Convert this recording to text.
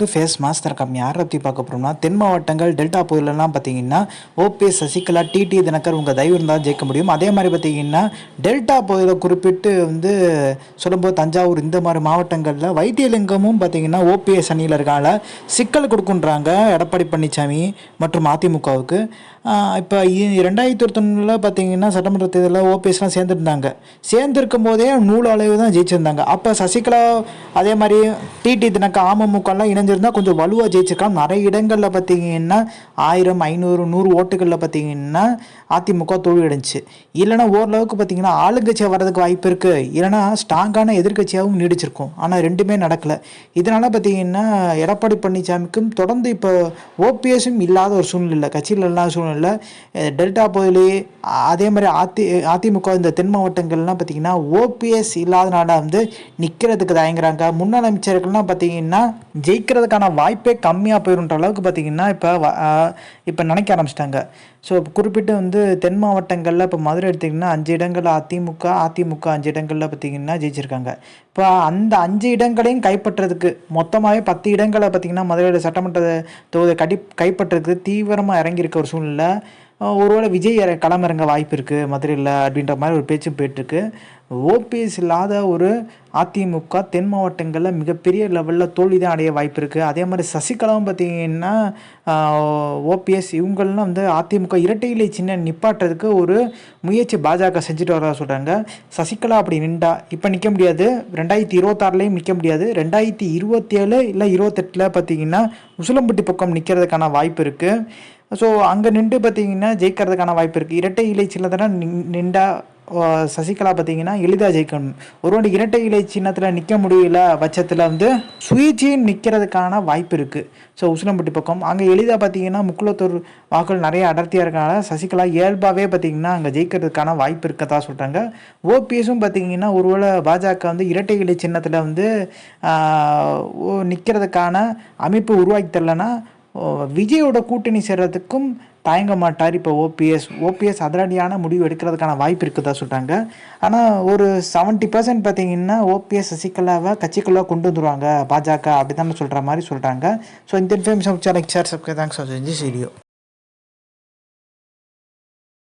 To face master come யாரை பற்றி பார்க்க போகிறோம்னா தென் மாவட்டங்கள் டெல்டா பகுதியிலலாம் பார்த்தீங்கன்னா ஓபிஎஸ் சசிகலா டிடி தினகர் உங்கள் தயவு இருந்தால் ஜெயிக்க முடியும். அதே மாதிரி பார்த்தீங்கன்னா டெல்டா பகுதியில் குறிப்பிட்டு வந்து சொல்லும்போது தஞ்சாவூர் இந்த மாதிரி மாவட்டங்களில் வைத்தியலிங்கமும் பார்த்தீங்கன்னா ஓபிஎஸ் அணியில் இருக்கால சிக்கல் கொடுக்குன்றாங்க எடப்பாடி பழனிசாமி மற்றும் அதிமுகவுக்கு. இப்போ ரெண்டாயிரத்தி ஒருத்தொன்னில் பார்த்தீங்கன்னா சட்டமன்ற தேர்தலில் ஓபிஎஸ்லாம் சேர்ந்துருந்தாங்க. சேர்ந்துருக்கும் போதே நூல் அளவு தான் ஜெயிச்சிருந்தாங்க. அப்போ சசிகலா அதே மாதிரி டிடி தினகர் அமமுகலாம் இணைஞ்சிருந்தா கொஞ்சம் வலுவாக ஜெயிச்சிருக்கலாம். நிறைய இடங்களில் பார்த்தீங்கன்னா ஆயிரம் ஐநூறு நூறு ஓட்டுகளில் பார்த்தீங்கன்னா அதிமுக தோல்வி இல்லைனா இல்லைன்னா ஓரளவுக்கு பார்த்தீங்கன்னா ஆளுங்கட்சியாக வர்றதுக்கு வாய்ப்பு இருக்குது இல்லைன்னா ஸ்ட்ராங்கான எதிர்கட்சியாகவும் நீடிச்சிருக்கும். ஆனால் ரெண்டுமே நடக்கலை. இதனால் பார்த்தீங்கன்னா எடப்பாடி பழனிசாமிக்கும் தொடர்ந்து இப்போ ஓபிஎஸும் இல்லாத ஒரு சூழ்நிலை. கட்சியில் இல்லாத சூழ்நிலை. டெல்டா பகுதியிலேயே அதே மாதிரி அதி அதிமுக இந்த தென் மாவட்டங்கள்லாம் பார்த்தீங்கன்னா ஓபிஎஸ் இல்லாதனால வந்து நிற்கிறதுக்கு தயங்குறாங்க. முன்னாள் அமைச்சர்கள்லாம் பார்த்தீங்கன்னா ஜெயிக்க ஜெயிக்கிறதுக்கான வாய்ப்பே கம்மியாக போயிருன்ற அளவுக்கு பார்த்தீங்கன்னா இப்போ இப்போ நினைக்க ஆரம்பிச்சிட்டாங்க. ஸோ குறிப்பிட்டு வந்து தென் மாவட்டங்களில் இப்போ மதுரை எடுத்திங்கன்னா அஞ்சு இடங்களில் அதிமுக அதிமுக அஞ்சு இடங்களில் பார்த்தீங்கன்னா ஜெயிச்சிருக்காங்க. இப்போ அந்த அஞ்சு இடங்களையும் கைப்பற்றுறதுக்கு மொத்தமாகவே பத்து இடங்களை பார்த்தீங்கன்னா மதுரையில் சட்டமன்ற தொகுதியை கடி கைப்பற்றுறதுக்கு தீவிரமாக இறங்கியிருக்க ஒரு சூழ்நிலை. ஒருவேளை விஜய் இற களமிறங்க வாய்ப்பு இருக்குது மதுரையில் அப்படின்ற மாதிரி ஒரு பேச்சும் போயிட்டுருக்கு. ஓபிஎஸ் இல்லாத ஒரு அதிமுக தென் மாவட்டங்களில் மிகப்பெரிய லெவலில் தோல்வி தான் அடைய வாய்ப்பு இருக்குது அதே மாதிரி சசிகலாவும் பார்த்தீங்கன்னா ஓபிஎஸ் இவங்கள்லாம் வந்து அதிமுக இப்போ இரட்டை இலை சின்ன நிப்பாட்டுறதுக்கு ஒரு முயற்சி பாஜக செஞ்சுட்டு வரதா சொல்கிறாங்க சசிகலா அப்படி நின்றா இப்போ நிற்க முடியாது. ரெண்டாயிரத்தி இருபத்தாறுலேயும் நிற்க முடியாது. ரெண்டாயிரத்தி இருபத்தேழு இல்லை இருபத்தெட்டில் பார்த்தீங்கன்னா உசிலம்பட்டி பக்கம் நிற்கிறதுக்கான வாய்ப்பு இருக்குது ஸோ அங்கே நின்று பார்த்தீங்கன்னா ஜெயிக்கிறதுக்கான வாய்ப்பு இருக்குது இரட்டை இலை சின்னத்தில் நின்றா சசிகலா பார்த்தீங்கன்னா எளிதாக ஜெயிக்கணும். ஒருவன் இரட்டை இலை சின்னத்தில் நிற்க முடியல பட்சத்தில் வந்து சுயேட்சையும் நிற்கிறதுக்கான வாய்ப்பு இருக்குது ஸோ உசிலம்பட்டி பக்கம். அங்கே எளிதாக பார்த்தீங்கன்னா முக்குளத்தூர் வாக்குகள் நிறைய அடர்த்தியாக இருக்கனால சசிகலா இயல்பாகவே பார்த்தீங்கன்னா அங்கே ஜெயிக்கிறதுக்கான வாய்ப்பு இருக்கதா சொல்கிறாங்க ஓபிஎஸும் பார்த்தீங்கன்னா ஒருவேளை பாஜக வந்து இரட்டை இலை சின்னத்தில் வந்து நிற்கிறதுக்கான அமைப்பு உருவாக்கி தரலன்னா விஜயோட கூட்டணி சேர்றதுக்கும் தயங்க மாட்டார். இப்போ ஓபிஎஸ் ஓபிஎஸ் அதிரடியான முடிவு எடுக்கிறதுக்கான வாய்ப்பு இருக்குதா சொல்கிறாங்க ஆனால் ஒரு செவன்ட்டி பர்சன்ட் பார்த்தீங்கன்னா ஓபிஎஸ் சசிகலாவை கட்சிக்குள்ளே கொண்டு வந்துருவாங்க. பாஜக அப்படி தானே சொல்கிற மாதிரி சொல்கிறாங்க ஸோ இந்த information channel sir subscribe thanks for video